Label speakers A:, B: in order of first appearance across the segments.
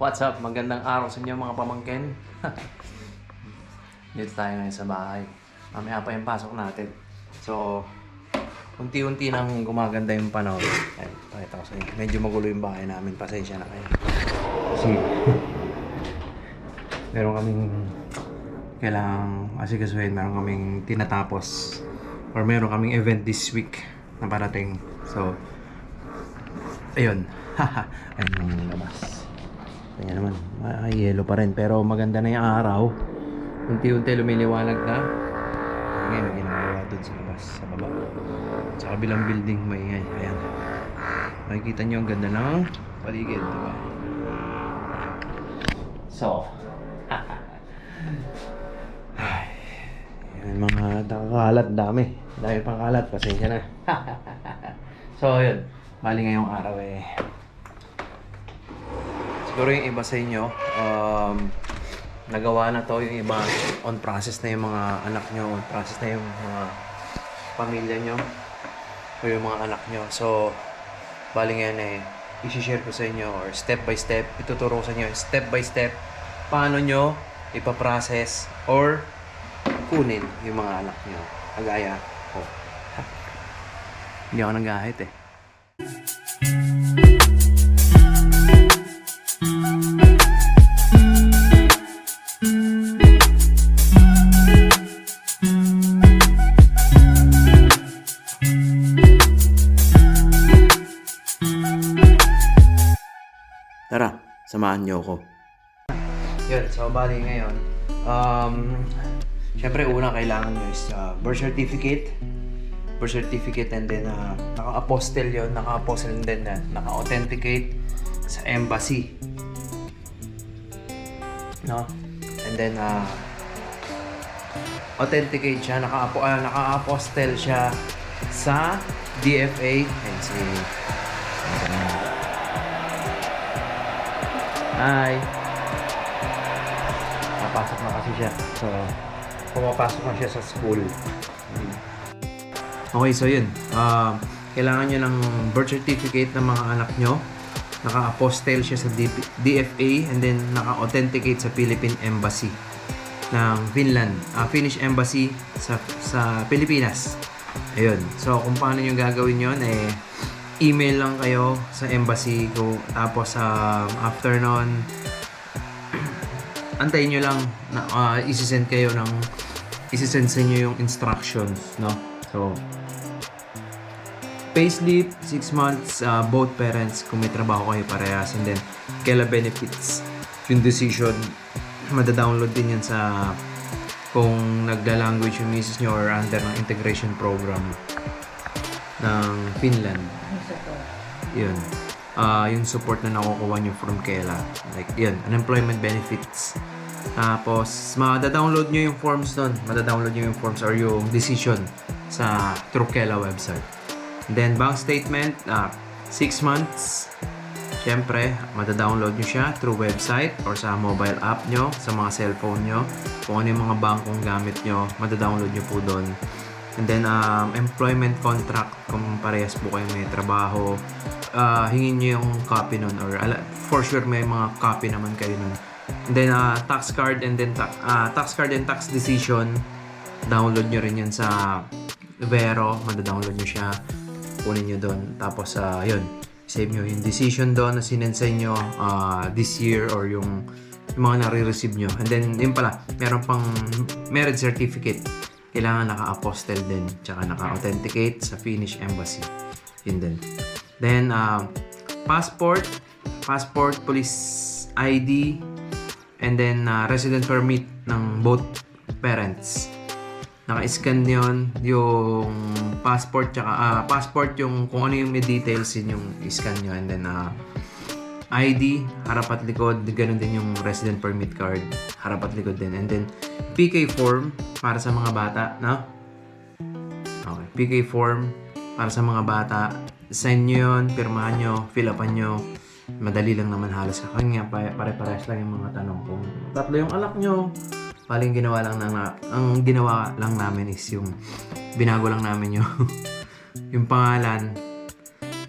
A: What's up? Magandang araw sa inyo mga pamangkin. Dito tayo ngayon sa bahay. Mamaya pa yung pasok natin. So, unti-unti nang gumaganda yung panahon. Ay, pakita ko sa inyo. Medyo magulo yung bahay namin. Pasensya na kayo. Kasi, meron kaming kailangang asikasuhin. Meron kaming tinatapos. Or meron kaming event this week na parating. So, ayun. ayun yung labas. Kanya naman, ay yellow pa rin. Pero maganda na yung araw. Unti-unti lumiliwanag na. Ngayon, may ginagawa doon sa labas, sa baba. Sa kabilang building, maingay. Ayan. Makikita nyo ang ganda ng paligid, di ba? So, yan mga nakakalat, dami. Dami pang kalat, pasensya na. so, yun. Bali ngayong araw eh, Siguro yung iba sa inyo, um, nagawa na to, yung iba on process na yung mga anak nyo, on process na yung mga pamilya nyo, o yung mga anak nyo. So, bali ngayon eh, isi-share ko sa inyo, or step by step, ituturo ko sa inyo, step by step, paano nyo ipaprocess or kunin yung mga anak nyo. Agaya ko. Hindi ako nagahit eh. Syempre una kailangan nyo is uh, birth certificate, birth certificate and then uh, naka-apostle yun, naka-apostle and then uh, naka-authenticate sa embassy. No? And then, uh, authenticate siya, naka-apo, uh, naka-apostle siya sa DFA si Hi. Napasok na kasi siya. So, pumapasok na siya sa school. Okay, so yun. Uh, kailangan nyo ng birth certificate ng mga anak nyo. Naka-apostle siya sa DFA and then naka-authenticate sa Philippine Embassy ng Finland. Uh, Finnish Embassy sa sa Pilipinas. Ayun. So, kung paano nyo gagawin yon eh, email lang kayo sa embassy ko tapos sa after antayin nyo lang na uh, isi-send kayo ng isi-send sa inyo yung instructions no? So payslip 6 months uh, both parents kung may trabaho kayo parehas and then kailan benefits yung decision? Madadownload din yan sa kung nagla-language yung misis nyo or under ng integration program ng Finland. Yun. Ah, yung support na nakukuha nyo from Kela. Like, yun, unemployment benefits. Tapos, mada-download nyo yung forms nun. Mada-download nyo yung forms or yung decision sa through Kela website. And then, bank statement, ah, 6 months. Siyempre, mada-download nyo siya through website or sa mobile app nyo, sa mga cellphone nyo. Kung ano yung mga bankong gamit nyo, mada-download nyo po doon. And then, um, employment contract, kung parehas po kayo may trabaho, uh, hingin nyo yung copy nun or for sure may mga copy naman kayo nun. And then, uh, tax card and then ta- uh, tax card and tax decision, download nyo rin yan sa Vero, mada-download nyo siya, kunin nyo doon. Tapos, uh, yun, save nyo yung decision doon na sinend sa inyo uh, this year or yung, yung mga nare-receive nyo. And then, yun pala, meron pang marriage certificate kailangan naka-apostle din tsaka naka-authenticate sa Finnish Embassy. Yun din. Then, uh, passport, passport, police ID, and then uh, resident permit ng both parents. Naka-scan yun, yung passport, tsaka, uh, passport yung kung ano yung may details yun yung scan nyo, and then uh, ID, harap at likod, ganun din yung resident permit card, harap at likod din. And then, PK form para sa mga bata, no? Okay, PK form para sa mga bata. Sign nyo yun, pirmahan nyo, fill upan nyo. Madali lang naman halos. Kanya pa, pare-pares lang yung mga tanong. Kung tatlo yung anak nyo, paling ginawa lang na, ang ginawa lang namin is yung binago lang namin yung yung pangalan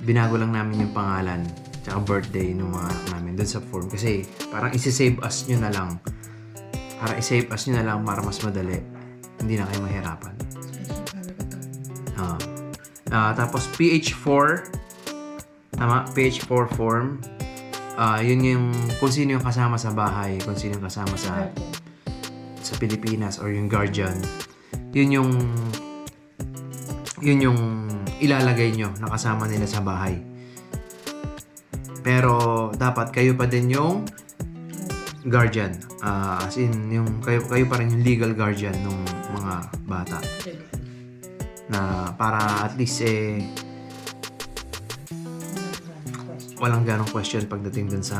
A: binago lang namin yung pangalan tsaka birthday ng mga anak namin dun sa form. Kasi parang isi-save as nyo na lang. Para i-save as nyo na lang para mas madali. Hindi na kayo mahirapan. Ah. Ah, tapos PH4 tama PH4 form ah yun yung kung sino yung kasama sa bahay kung sino yung kasama sa sa Pilipinas or yung guardian yun yung yun yung ilalagay nyo na kasama nila sa bahay pero dapat kayo pa din yung guardian Ah, as in yung kayo, kayo pa rin yung legal guardian ng mga bata na para at least eh walang ganong question pagdating dun sa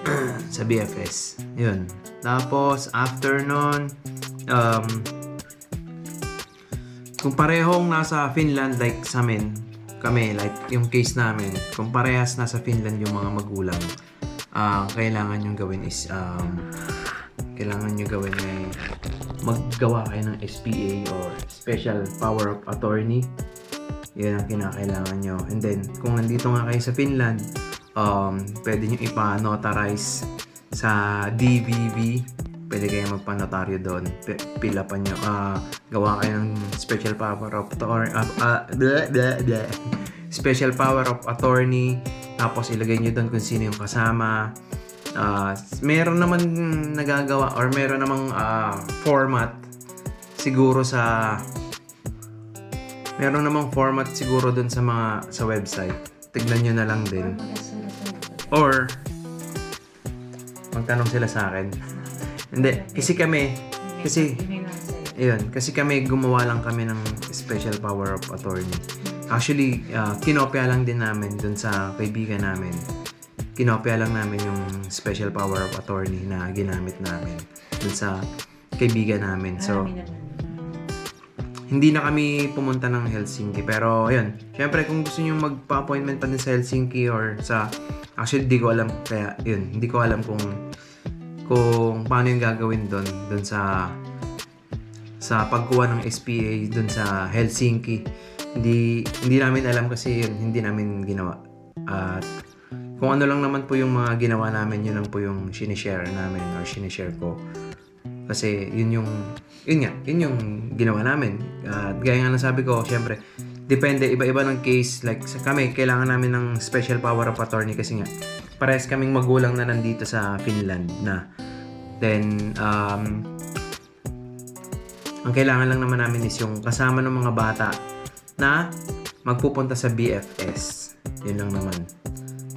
A: sa BFS. Yun. Tapos, after nun, um, kung parehong nasa Finland like sa amin, kami, like yung case namin, kung parehas nasa Finland yung mga magulang, ang kailangan yung gawin is, um, kailangan nyo gawin ay maggawa kayo ng SPA or Special Power of Attorney. Yun ang kinakailangan nyo. And then, kung nandito nga kayo sa Finland, um, pwede nyo ipa-notarize sa DVV. Pwede kayo magpa-notaryo doon. Pila pa nyo. ah gawa kayo ng Special Power of Attorney. Uh, Special Power of Attorney. Tapos ilagay nyo doon kung sino yung kasama. Ah, meron naman nagagawa or meron namang ah, format siguro sa meron namang format siguro dun sa mga sa website. Tignan nyo na lang din. Or magtanong sila sa akin. Hindi, kasi kami kasi Ayun, kasi kami gumawa lang kami ng special power of attorney. Actually, ah, kinopya lang din namin dun sa kaibigan namin. Kinopya lang namin yung special power of attorney na ginamit namin dun sa kaibigan namin. So, hindi na kami pumunta ng Helsinki. Pero, ayun. Siyempre, kung gusto nyo magpa-appointment pa din sa Helsinki or sa... Actually, di ko alam. Kaya, yun. Hindi ko alam kung kung paano yung gagawin doon doon sa sa pagkuha ng SPA doon sa Helsinki. Hindi hindi namin alam kasi yun, hindi namin ginawa. At kung ano lang naman po yung mga ginawa namin, yun lang po yung sinishare namin or sinishare ko. Kasi yun yung, yun nga, yun yung ginawa namin. At gaya nga ng sabi ko, syempre, depende, iba-iba ng case. Like sa kami, kailangan namin ng special power of attorney kasi nga, parehas kaming magulang na nandito sa Finland na. Then, um, ang kailangan lang naman namin is yung kasama ng mga bata na magpupunta sa BFS. Yun lang naman.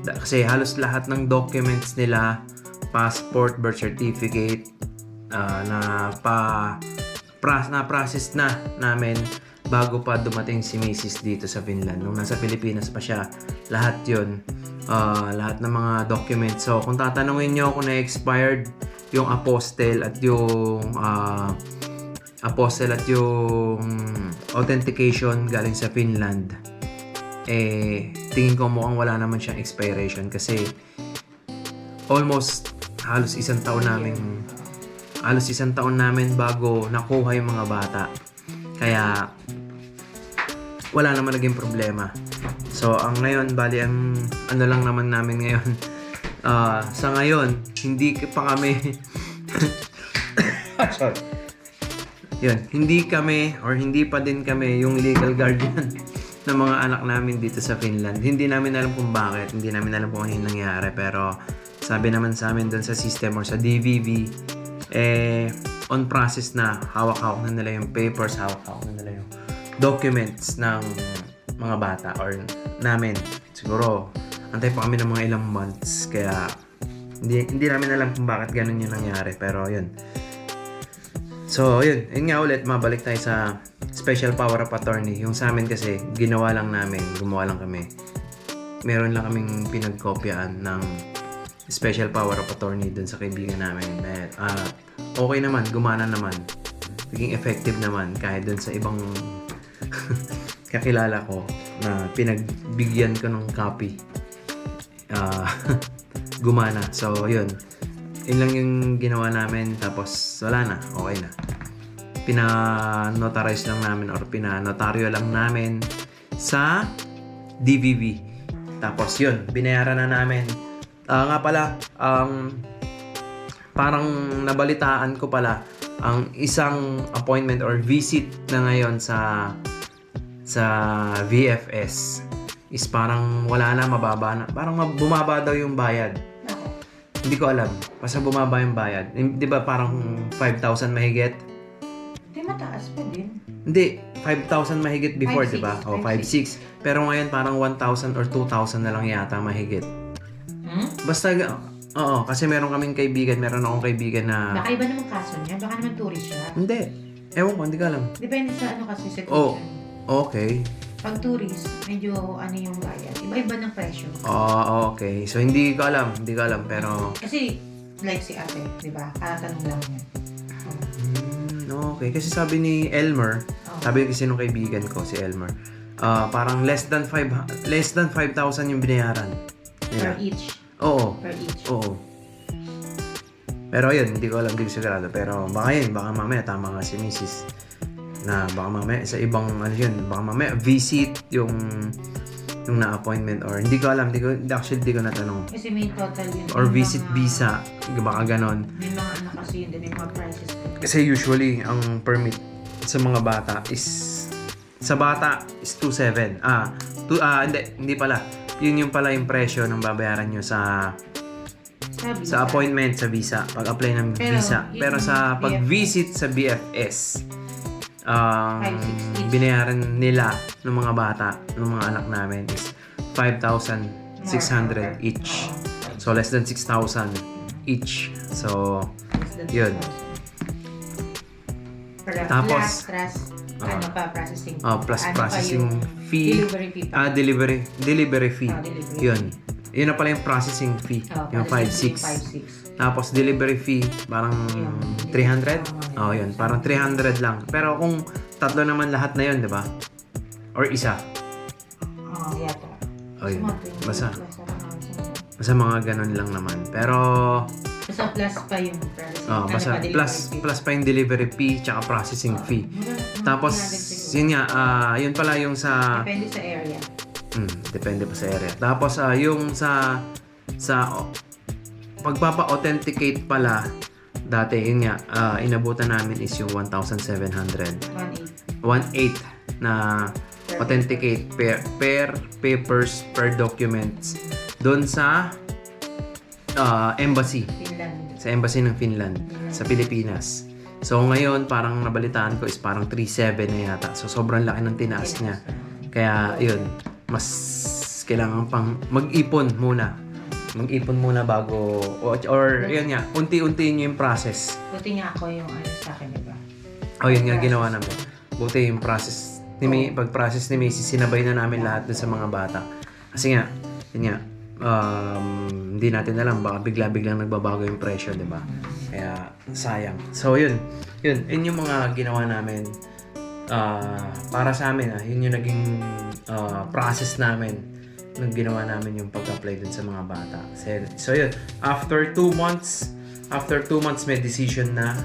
A: Kasi halos lahat ng documents nila, passport, birth certificate, ah, na pa pras na process na namin bago pa dumating si Mrs. dito sa Finland. Nung nasa Pilipinas pa siya, lahat yun. ah, lahat ng mga documents. So, kung tatanungin nyo kung na-expired yung apostle at yung ah, apostle at yung authentication galing sa Finland, eh, tingin ko mukhang wala naman siyang expiration kasi almost halos isang taon namin halos isang taon namin bago nakuha yung mga bata. Kaya wala naman naging problema. So, ang ngayon, bali, ang ano lang naman namin ngayon, ah, sa ngayon, hindi pa kami, sorry, yun, hindi kami or hindi pa din kami yung legal guardian ng mga anak namin dito sa Finland. Hindi namin alam kung bakit, hindi namin alam kung ano yung nangyari, pero sabi naman sa amin doon sa system or sa DVV, eh, on process na, hawak-hawak na nila yung papers, hawak-hawak na nila yung documents ng mga bata or namin. Siguro, antay pa kami ng mga ilang months, kaya hindi, hindi namin alam kung bakit ganun yung nangyari, pero yun. So, yun. Yun nga ulit, mabalik tayo sa special power of attorney. Yung sa amin kasi, ginawa lang namin, gumawa lang kami. Meron lang kaming pinagkopyaan ng special power of attorney dun sa kaibigan namin. Ah, okay naman, gumana naman. Naging effective naman kahit dun sa ibang kakilala ko na pinagbigyan ko ng copy. Ah, gumana. So, yun yun lang yung ginawa namin tapos wala na, okay na. Pina-notarize lang namin or pina-notaryo lang namin sa DVV. Tapos yun, binayaran na namin. Ah, nga pala, um, parang nabalitaan ko pala ang isang appointment or visit na ngayon sa sa VFS is parang wala na, mababa na. Parang mab- bumaba daw yung bayad.
B: Ako.
A: Hindi ko alam. Basta bumaba yung bayad. Di ba parang 5,000 mahigit?
B: Hindi, mataas pa din.
A: Hindi, 5,000 mahigit before,
B: 5,600,
A: di ba? O,
B: 5,600.
A: 5,600. Pero ngayon parang 1,000 or 2,000 na lang yata mahigit.
B: Hmm?
A: Basta, oo, kasi meron kaming kaibigan, meron akong kaibigan na...
B: Baka iba naman kaso niya. Baka naman tourist siya.
A: Hindi. Ewan ko, hindi ko alam.
B: Depende sa ano kasi sa
A: Oh. Okay.
B: Pag tourist, medyo ano yung bayad. Iba-iba ng presyo.
A: Oh, okay. So, hindi ko alam. Hindi ko alam. Pero,
B: Kasi, like si ate, di ba? Kakatanong lang niya.
A: Hmm, okay. Kasi sabi ni Elmer,
B: Oh.
A: sabi kasi nung kaibigan ko, si Elmer, ah, parang less than 5 less than 5,000 yung binayaran
B: Per
A: nila.
B: each.
A: Oo.
B: Per each.
A: Oo. Pero yun, hindi ko alam, hindi ko sigurado. Pero baka yun, baka mamaya tama nga si Mrs. Na baka mamaya sa ibang ano yun, baka mamaya visit yung yung na-appointment or hindi ko alam, hindi ko, actually hindi ko natanong.
B: Kasi may total yun.
A: Or
B: May
A: visit
B: mga-
A: visa, baka ganon.
B: May mga ano kasi yun, may mga prices.
A: Kasi usually, ang permit sa mga bata is sa bata is 2.7. Ah, two, ah hindi, hindi pala. Yun yung pala yung presyo ng babayaran nyo sa
B: Sabi
A: sa appointment sa visa, pag-apply ng
B: Pero,
A: visa. Pero sa pag-visit sa BFS, um,
B: 5,600
A: binayaran nila ng mga bata, ng mga anak namin is 5,600 each. So less than 6,000 each. So Yun.
B: Tapos, plus, plus, ano pa, processing.
A: ah, plus
B: Ano
A: processing fee,
B: Delivery fee
A: ah delivery, delivery fee.
B: Ah, delivery.
A: Yun. Yun na pala yung processing fee,
B: Oh,
A: yung
B: processing
A: 5,600.
B: 5,600.
A: Tapos delivery fee, parang
B: Yung
A: 300?
B: Oo,
A: Oh, yun. Parang 300 lang. Pero kung tatlo naman lahat na yun, di ba? Or isa.
B: Oo, yata.
A: Oh, yun.
B: Smart yun.
A: Basta, basta mga ganun lang naman. Pero,
B: Basta plus pa yung processing.
A: oh,
B: ano
A: basta
B: pa,
A: plus,
B: fee.
A: plus pa yung delivery fee tsaka processing
B: Oo.
A: fee.
B: Mga
A: Tapos,
B: 300 siguro.
A: yun nga, ah, yun pala yung sa...
B: Depende sa area.
A: Hmm, depende pa sa area. Tapos, ah, yung sa... Sa... oh, pagpapa-authenticate pala, dati, yun nga, ah, inabutan namin is yung 1,700.
B: 1.8.
A: 1/8 na authenticate per, per papers per documents doon sa ah, embassy
B: Finland.
A: sa embassy ng Finland sa Pilipinas so ngayon parang nabalitaan ko is parang 3.7 na yata so sobrang laki ng tinaas niya kaya yun mas kailangan pang mag-ipon muna mag-ipon muna bago or, or yun nga unti-unti nyo yung process
B: Buti nga ako yung ano sa akin, di ba?
A: Oh, yun nga ginawa namin. Buti yung process ni May, pag-process ni Macy, sinabay na namin lahat dun sa mga bata. Kasi nga, yun nga, um, hindi natin alam, baka bigla-biglang nagbabago yung presyo, di ba? Kaya, sayang. So, yun. Yun, yun yung mga ginawa namin. Ah, para sa amin, ah, yun yung naging ah, process namin nung ginawa namin yung pag-apply dun sa mga bata. So, so yun, after two months, after two months may decision na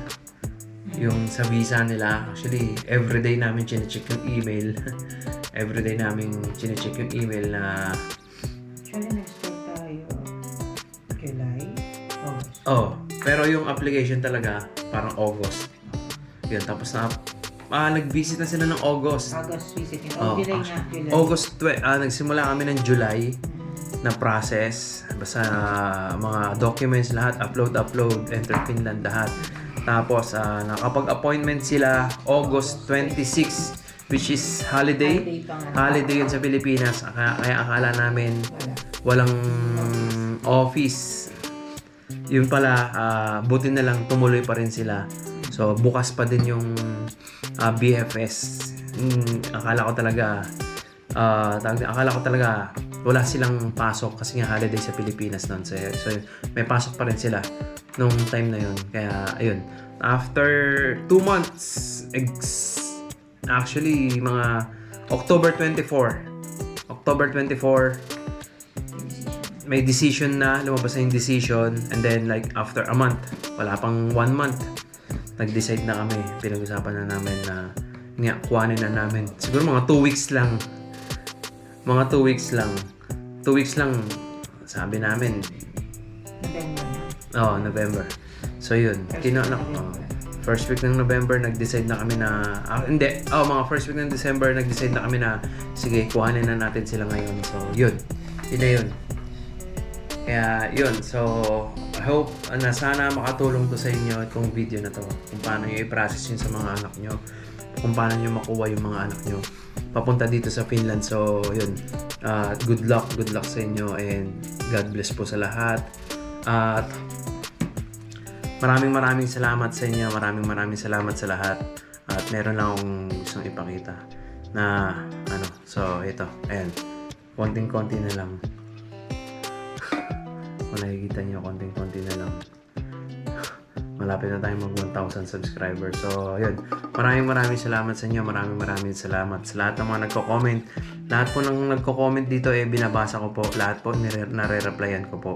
A: yung sa visa nila. Actually, everyday namin chinecheck yung email. everyday namin chinecheck yung email na
B: Actually, nag-start tayo July, August.
A: oh, pero yung application talaga parang August. Yun, tapos na ah, nag-visit na sila ng August.
B: August visit nito.
A: Oh,
B: July nga, July.
A: August, twe- ah, nagsimula kami ng July na process. Basta ah, mga documents lahat, upload, upload, enter Finland lahat. Tapos, ah, nakapag-appointment sila August 26, which is holiday.
B: Holiday pa nga.
A: Holiday yun sa Pilipinas. Kaya, kaya akala namin
B: Wala.
A: walang office. Yun pala, ah, buti na lang tumuloy pa rin sila. So, bukas pa din yung ah, BFS. Hmm, akala ko talaga, din- akala ko talaga wala silang pasok kasi nga holiday sa Pilipinas noon. So, so, may pasok pa rin sila nung time na yun. Kaya, ayun. After two months, ex- actually, mga October 24. October 24, may decision na, lumabas na yung decision, and then like after a month, wala pang one month, nag-decide na kami, pinag-usapan na namin na nga, kuhanin na namin. Siguro mga two weeks lang. Mga two weeks lang. two weeks lang, sabi namin,
B: November na.
A: oh, November. So yun,
B: ng
A: oh,
B: November.
A: first week ng November, nag-decide na kami na, ah, hindi, oh, mga first week ng December, nag-decide na kami na, sige, kuhanin na natin sila ngayon. So, yun, yun na yun. Kaya, yun, so, I hope na sana makatulong to sa inyo itong video na to. Kung paano nyo i-process yun sa mga anak nyo. Kung paano nyo makuha yung mga anak nyo. Papunta dito sa Finland. So, yun. Uh, good luck, good luck sa inyo and God bless po sa lahat. At maraming maraming salamat sa inyo. Maraming maraming salamat sa lahat. At meron lang akong gustong ipakita na ano. So, ito. Ayan. Konting-konti na lang. Kung nakikita nyo, konting-konti na lang. Malapit na tayo mag 1,000 subscribers. So, yun. Maraming maraming salamat sa inyo. Maraming maraming salamat sa lahat ng mga nagko-comment. Lahat po ng nagko-comment dito, eh, binabasa ko po. Lahat po, nare-replyan ko po.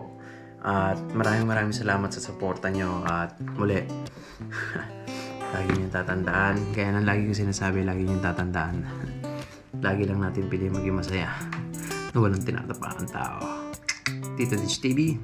A: At maraming maraming salamat sa suporta nyo. At muli, lagi nyo tatandaan. Kaya nang lagi ko sinasabi, lagi nyo tatandaan. lagi lang natin pili maging masaya na walang tinatapakan tao. Tito Ditch TV,